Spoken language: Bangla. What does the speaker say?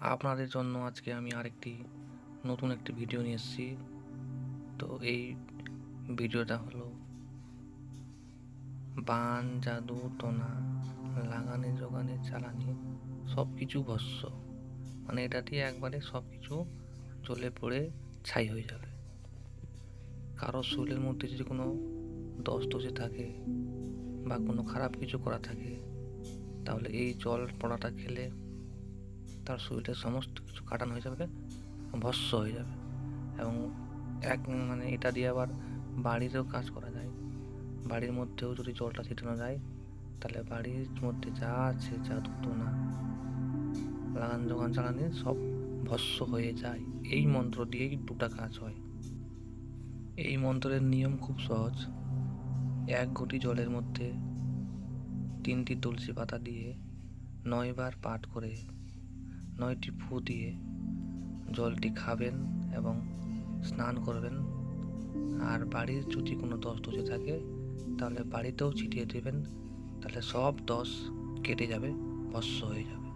আপনাদের জন্য আজকে আমি আরেকটি নতুন একটি ভিডিও নিয়ে এসেছি। তো এই ভিডিওটা হলো বান, জাদু, টোনা, লাগানে, জোগানে, চালানি সব কিছু ভস্য। মানে এটা দিয়ে একবারে সব কিছু চলে পড়ে, ছাই হয়ে যাবে। কারও শরীরের মধ্যে যদি কোনো দশ দোষে থাকে বা কোনো খারাপ কিছু করা থাকে, তাহলে এই জল পড়াটা খেলে তার শরীরের সমস্ত কিছু কাটানো হয়ে যাবে ভস্য হয়ে যাবে এবং এক মানে এটা দিয়ে আবার বাড়িতেও কাজ করা যায়। বাড়ির মধ্যেও যদি জলটা ছিটানো যায়, তাহলে বাড়ির মধ্যে যা আছে জাদু না লাগান জোগান চালানি সব ভস্য হয়ে যায়। এই মন্ত্র দিয়েই দুটা কাজ হয়। এই মন্ত্রের নিয়ম খুব সহজ। এক ঘটি জলের মধ্যে তিনটি তুলসী পাতা দিয়ে নয়বার পাঠ করে নয়টি ফু দিয়ে জলটি খাবেন এবং স্নান করবেন। আর বাড়ির যদি কোনো দশ দোষে থাকে, তাহলে বাড়িতেও ছিটিয়ে দেবেন। তাহলে সব দশ কেটে যাবে ভস্য হয়ে যাবে।